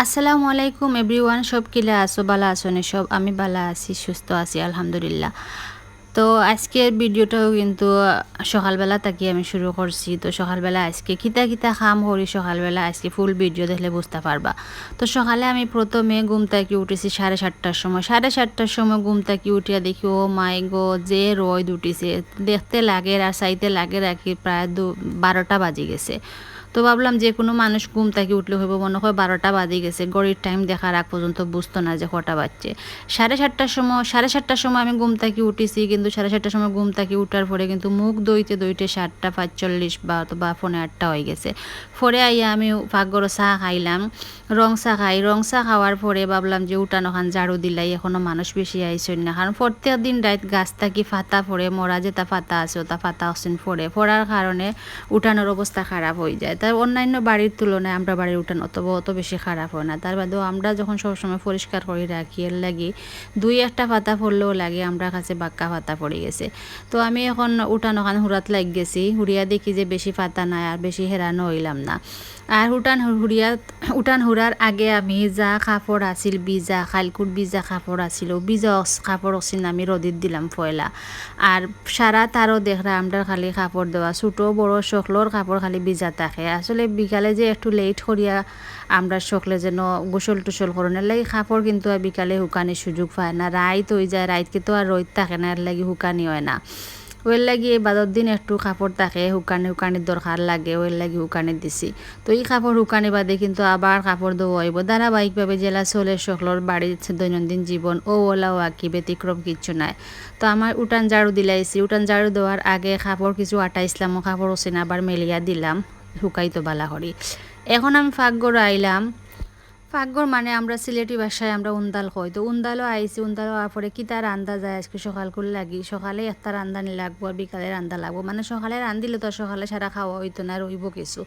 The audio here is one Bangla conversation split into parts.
আসসালামু আলাইকুম এভরিওয়ান, সব কিলা আসো বালা আছো নে? সব আমি বালা আছি, সুস্থ আছি, আলহামদুলিল্লাহ। তো আজকের ভিডিওটাও কিন্তু সকালবেলা তাকি আমি শুরু করছি। তো সকালবেলা আজকে কিতা কিতা খাম করি সকালবেলা? আজকে ফুল ভিডিও দেখলে বুঝতে পারবা। তো সকালে আমি প্রথমে ঘুম থেকে উঠেছি সাড়ে সাতটার সময়। সাড়ে সাতটার সময় ঘুম থেকে উঠিয়া দেখি, ও মাই গো, যে রোদ উঠিছে। দেখতে লাগে আর চাইতে লাগে রাখি, প্রায় দু বারোটা বাজে গেছে। তো ভাবলাম যে কোনো মানুষ ঘুম থেকে উঠলে হইব, মনে হয় বারোটা বাজে গেছে। গড়ির টাইম দেখার আগ পর্যন্ত বুঝতো না যে কটা বাজছে। সাড়ে সাতটার সময়, সাড়ে সাতটার সময় আমি ঘুম থেকে উঠেছি, কিন্তু সাড়ে সাতটার সময় ঘুম থেকে উঠার পরে কিন্তু মুখ দইতে দইতে সাতটা পাঁচচল্লিশ বা বা ফোনে আটটা হয়ে গেছে। পরে আইয়া আমি পাকঘর চা খাইলাম, রং চা খাই। রং চা খাওয়ার পরে ভাবলাম যে উঠানো খান ঝাড়ু দিলাই, এখনও মানুষ বেশি আইসেন না। কারণ প্রত্যেক দিন রাত গাছ থাকি ফাতা পড়ে, মরা যে তা ফাতা আছে ওটা ফাতা অক্সিজেন পড়ে পড়ার কারণে উঠানোর অবস্থা খারাপ হয়ে যায়। তার অন্যান্য বাড়ির তুলনায় আমরা বাড়ির উঠান অত অত বেশি খারাপ হয় না। তার বাদেও আমরা যখন সবসময় পরিষ্কার করে রাখি, এর লাগে দুই একটা পাতা পড়লেও লাগে আমরা কাছে বাক্কা পাতা পড়ে গেছে। তো আমি এখন উঠান ওখান হুরাত লাগ গেছি, হুড়িয়া দেখি যে বেশি পাতা নাই আর বেশি হেরানো হইলাম না। আর উঠান হুড়িয়া উঠান হুড়ার আগে আমি যা কাপড় আছিল, বিজা, খালকুট বিজা কাপড় আছিল, বিজা কাপড় আছিল আমি রোদিত দিলাম ফয়লা। আর সারা তারও দেখরা আমরা খালি কাপড় দেওয়া ছোটো বড় সকলোর কাপড় খালি বিজা থাকে। আসলে বিকালে যে একটু লেট করিয়া আমরা সকলে যেন গোসল টোসল করণের লাগে কাপড় কিন্তু বিকালে শুকানির সুযোগ পায় না। রাইত হয়ে যায় রাইতকে তো আর রোদ থাকে না এর লাগে শুকানি হয় না। ওই লাগি বাদর দিন একটু কাপড় থাকে, শুকানি শুকানির দরকার লাগে, ওই লাগি শুকানি দিছি। তো এই কাপড় শুকানি বাদে কিন্তু আবার কাপড় দেওয়া হইব। ধারাবাহিকভাবে জেলা চলে সকলের বাড়ির দৈনন্দিন জীবন ও ওলাও আঁকি ব্যতিক্রম কিচ্ছু নাই। তো আমার উঠান ঝাড়ু দিলাইছি উঠান ঝাড়ু দেওয়ার আগে কাপড় কিছু আটাইছিলাম কাপড় ওসিন আবার মেলিয়া দিলাম শুকাইতো বালা করি এখন আমি ফাঁকগড় আইলাম ফাঁকগড় মানে আমরা সিলেটি ভাষায় আমরা উন্দাল কই। তো উন্দালও আইসি উন্দাল হওয়ার পরে কি তার রান্দা যায়? আজকে সকাল করে লাগি, সকালে একটা রান্দানি লাগবো আর বিকালে রান্দা লাগবো। মানে সকালে রান্দিলে তো সকালে সারা খাওয়া হইতো না রইব কিছু।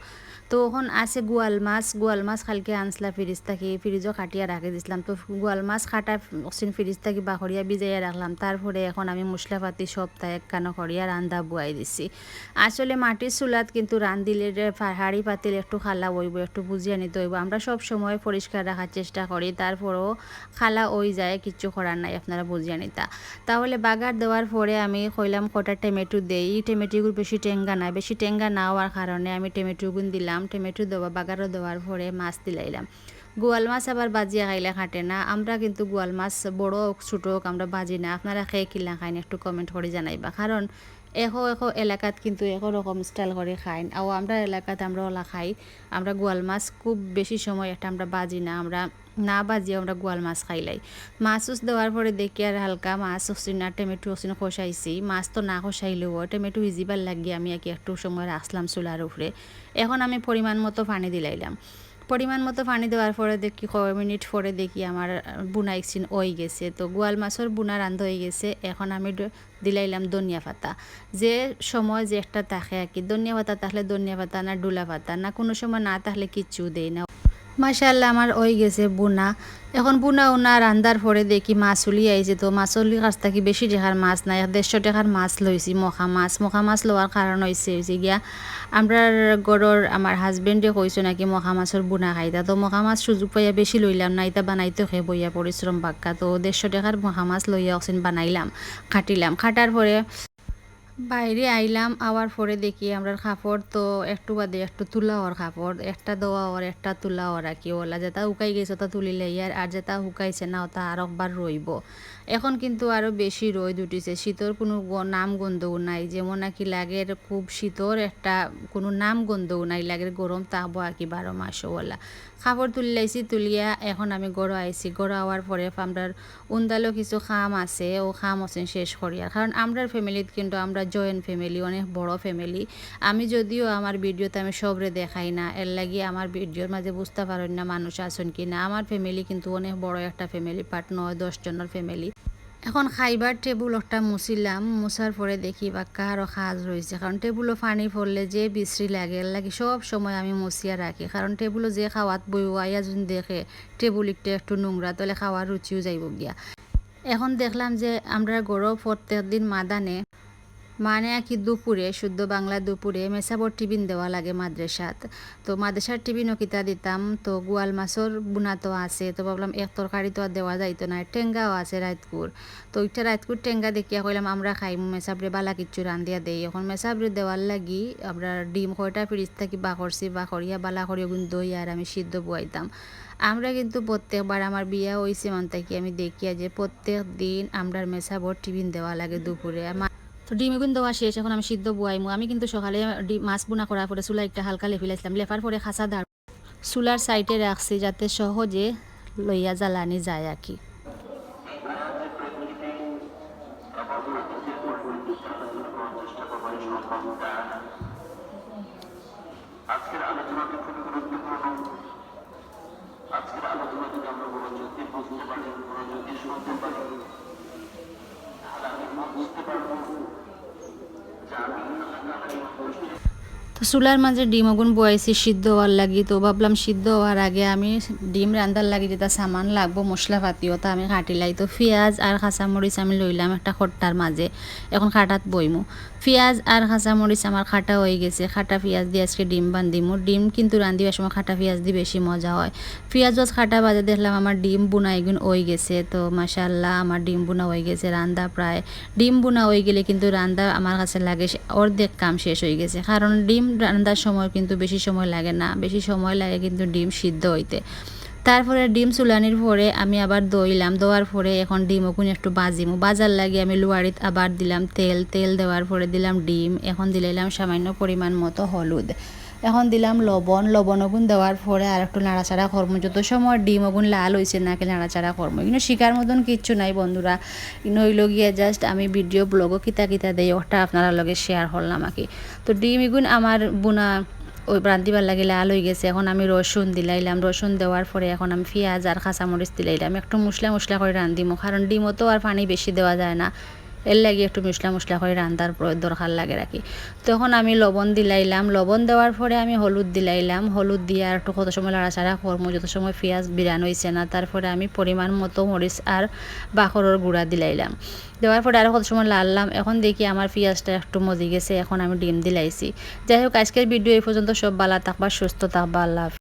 তো ওখন আছে গোয়াল মাছ গোয়াল মাছ খালকে আনসলা ফ্রিজ থাকি ফ্রিজও কাটিয়া রাখি দিছিলাম। তো গোয়াল মাছ কাটা অক্সিন ফ্রিজ থাকি বাহরিয়া বিজাইয়া রাখলাম তারপরে এখন আমি মশলাপাতি সব তাই কানো করিয়া রান্দা বুয়াই দিছি। আসলে মাটির চুলাত কিন্তু রান্দিলে হাড়ি পাতিল একটু খালা হইব একটু বুঝিয়ে নিতে হইব আমরা সব সময় পরিষ্কার রাখার চেষ্টা করি তারপরেও খালা ওই যায়, কিচ্ছু করার নাই আপনারা বুঝিয়ে নিতা তাহলে বাগার দেওয়ার পরে আমি কইলাম কটা টমেটো দেই। টমেটোগুলো বেশি টেঙ্গা নাই বেশি টেঙ্গা না হওয়ার কারণে আমি টমেটোগুলো দিলাম। টমেটো দেওয়া, বাগারও দেওয়ার পরে মাছ দিলাইলাম। গোয়াল মাছ আবার বাজিয়া খাইলে খাটে না। আমরা কিন্তু গোয়াল মাছ বড় হোক, ছোটো হোক, আমরা বাজি না। আপনারা খেয়ে কিলা না একটু কমেন্ট করে জানাইবা। কারণ এখো এখো এলাকাত কিন্তু একো রকম স্টাইল করে খাইন আর আমরা এলাকাত আমরা ওলা খাই, আমরা গোয়াল মাছ খুব বেশি সময় একটা আমরা বাজি না, আমরা না বাজিয়ে আমরা গোয়াল মাছ খাইলাই মাছ উস দেওয়ার পরে দেখি আর হালকা মাছ হসিন আর টমেটো হসিন খসাইছি মাছ তো না খসাইলেও টমেটো ভিজিবার লাগিয়ে আমি একে একটু সময় রাখলাম চুলার উপরে এখন আমি পরিমাণ মতো পানি দিলাইলাম পরিমাণ মতো পানি দেওয়ার পরে দেখি কয় মিনিট পরে দেখি আমার বুনা একচিন ওই গেছে। তো গোয়াল মাছের বুনা রান্ধ হয়ে গেছে। এখন আমি দিলাইলাম ধনিয়া পাতা। যে সময় যে একটা থাকে আর কি। ধনিয়া পাতা তাহলে ধনিয়া পাতা না ডুলা পাতা। না কোনো সময় না তাহলে কিচ্ছু দেয় না। মাশাল্লাহ আমার ওই গেছে বুনা। এখন বুনা উনা রান্দার পরে দেখি মাছ উলি আইছে তো মাছলি কাছ থাকি বেশি টাকার মাছ নাই, দেড়শো টাকার মাছ লইছি, মখা মাছ। মখা মাছ লওয়ার কারণ হয়েছে হয়েছে গিয়া আমরা গড়র আমার হাজবেন্ডে কইছো নাকি মখা মাছের বুনা খাইতা। তো মখা মাছ সুযোগ পাইয়া বেশি লইলাম না ইতা বানাইতে খে বইয়া পরিশ্রম বাক্কা তো দেড়শো টাকার মখা মাছ লইয়া অক্সিন বানাইলাম, খাটিলাম। খাটার পরে বাইরে আইলাম আওয়ার পরে দেখি আমরা কাপড় তো একটু বাদে একটু তুলা ওর কাপড় একটা দোয়া ওর, একটা তুলা ওর আর কি ওলা। যেটা শুকাই গেছে ওটা তুলিলে ইয়ার আর যেটা শুকাইছে না ওটা আর একবার রইব। এখন কিন্তু আরও বেশি রোদ উঠিছে, শীতর কোনো নাম গন্ধও নাই, যেমন নাকি লাগের খুব শীতর একটা কোনো নাম গন্ধও নাই, লাগের গরম তাহবো আর কি বারো মাসও ওলা। খাবার তুলিলাইছি তুলিয়া এখন আমি গড়ো আইছি, গড়ো আওয়ার পরে আমরার উন্দালো কিছু খাম আছে, ও খাম আছে শেষ করিয়া কারণ আমরার ফ্যামিলিত কিন্তু আমরা জয়েন্ট ফ্যামিলি অনেক বড় ফ্যামিলি আমি যদিও আমার ভিডিওতে আমি সবরে দেখাই না, এর লাগি আমার ভিডিওর মাঝে বুঝতে পারেন না মানুষ আছেন কি না আমার ফ্যামিলি কিন্তু অনেক বড় একটা ফ্যামিলি পার্ট নয়, দশ জনের ফ্যামিলি এখন খাইবার টেবুল একটা মুছিলাম, মুছার পরে দেখি বা কারও সাজ রয়েছে। কারণ টেবুলও পানি পড়লে যে বিশ্রী লাগে লাগে সব সময় আমি মুছিয়া রাখি। কারণ টেবুলও যে খাওয়াত বইও আইয়া যদি দেখে টেবুল একটু একটু নোংরা, তাহলে খাওয়ার রুচিও যাইব গিয়া। এখন দেখলাম যে আমরা গরম প্রত্যেক দিন মাদানে মানে কি দুপুরে, শুদ্ধ বাংলা দুপুরে মেসাবর টিফিন দেওয়া লাগে মাদ্রাসাত। তো মাদ্রাসার টিফিনও কিতা দিতাম, তো গোয়াল মাছর বুনা তো আছে, তো ভাবলাম এক তরকারি তো আর দেওয়া যাইতো না, টেঙ্গাও আছে রাতকুর তো ওইটা রাতকুর টেঙ্গা দেখিয়া কইলাম, আমরা খাইম, মেসাবরে বালা কিচ্ছু রান্ধিয়া দেই। এখন মেসাবরে দেওয়ার লাগি আমরা ডিম কয়টা ফ্রিজ থাকি বা করছি বা করিয়া বালা করিয়া গুণ দই আর আমি সিদ্ধ বুয়াইতাম। আমরা কিন্তু প্রত্যেকবার আমার বিয়া হয়েছে মান থাকি আমি দেখিয়া যে প্রত্যেক দিন আমরা মেসাবর টিফিন দেওয়া লাগে দুপুরে। আর তো ডিম এগুন দেওয়া শেষ, এখন আমি সিদ্ধ বুয়াইমু। আমি কিন্তু সকালে মাছ বোনা করার পরে চুলা একটা হালকা লেফিলাইছিলাম লেফার পরে খাসা দাঁড় চুলার সাইডে রাখছি যাতে সহজে লইয়া জ্বালানি যায় আর কি। তো চুলার মাঝে ডিম আগুন বয়াইছি, সিদ্ধ হওয়ার লাগি। তো ভাবলাম সিদ্ধ হওয়ার আগে আমি ডিম রান্ধার লাগি যেটা সামান লাগবো মশলা পাতিও তা আমি কাটিলাই তো পেঁয়াজ আর কাঁচামরিচ আমি লইলাম একটা খট্টার মাঝে। এখন খাটাত বইমু। পেঁয়াজ আর কাঁচামরিচ আমার খাটা হয়ে গেছে। খাটা পেঁয়াজ দিয়ে আজকে ডিম বান্ধিমু। ডিম কিন্তু রান্ধিবার সময় খাটা পেঁয়াজ দিয়ে বেশি মজা হয়। পেঁয়াজ বাজ খাটা বাজে দেখলাম আমার ডিম বুনা এগুন হয়ে গেছে। তো মাসাল্লাহ আমার ডিম বুনা হয়ে গেছে রান্দা প্রায়। ডিম বুনা হয়ে গেলে কিন্তু রান্দা আমার কাছে লাগে অর্ধেক কাম শেষ হয়ে গেছে। কারণ ডিম রান্দার সময় কিন্তু বেশি সময় লাগে না। বেশি সময় লাগে কিন্তু ডিম সিদ্ধ হইতে। তারপরে ডিম চুলানির পরে আমি আবার দইলাম। দেওয়ার পরে এখন ডিম ওখানে একটু বাজিমু। বাজার লাগিয়ে আমি লুয়ারিত আবার দিলাম তেল। তেল দেওয়ার পরে দিলাম ডিম। এখন দিলাম সামান্য পরিমাণ মতো হলুদ। এখন দিলাম লবণ লবণ ওগুন দেওয়ার পরে আর একটু নাড়াচাড়া করব। যত সময় ডিম ওগুন লাল হয়েছে নাকি নাড়াচাড়া করব। কিন্তু শিকার মতন কিচ্ছু নাই বন্ধুরা। নইল গিয়ে জাস্ট আমি ভিডিও ব্লগও কিতা কিতা দেই, ওটা আপনারা লগে শেয়ার করলাম আর কি তো ডিম এগুন আমার বোনা ওই রান্ধিবার লাগে লাল হয়ে গেছে। এখন আমি রসুন দিলাইলাম। রসুন দেওয়ার পরে এখন আমি পেঁয়াজ আর কাঁচামরিচ দিলাইলাম। একটু মশলা মশলা করে রান্ধিমো। কারণ ডিমও তো আর পানি বেশি দেওয়া যায় না। এর লাগে একটু মশলা মশলা করে রান্ধার দরকার লাগে রাখি। তখন আমি লবণ দিলাইলাম। লবণ দেওয়ার পরে আমি হলুদ দিলাইলাম। হলুদ দিয়ে আর একটু কত সময় লাড়াচাড়া করব, যত সময় পেঁয়াজ বিরান হয়েছে না, তারপরে আমি পরিমাণ মতো মরিচ আর বাখরের গুঁড়া দিলাইলাম। দেওয়ার পরে আরও কত সময় লাড়লাম। এখন দেখি আমার পেঁয়াজটা একটু মজি গেছে, এখন আমি ডিম দিলাইছি। যাই হোক, আজকের ভিডিও এই পর্যন্ত। সব বালা থাকবা, সুস্থ থাকবা। আল্লাহ।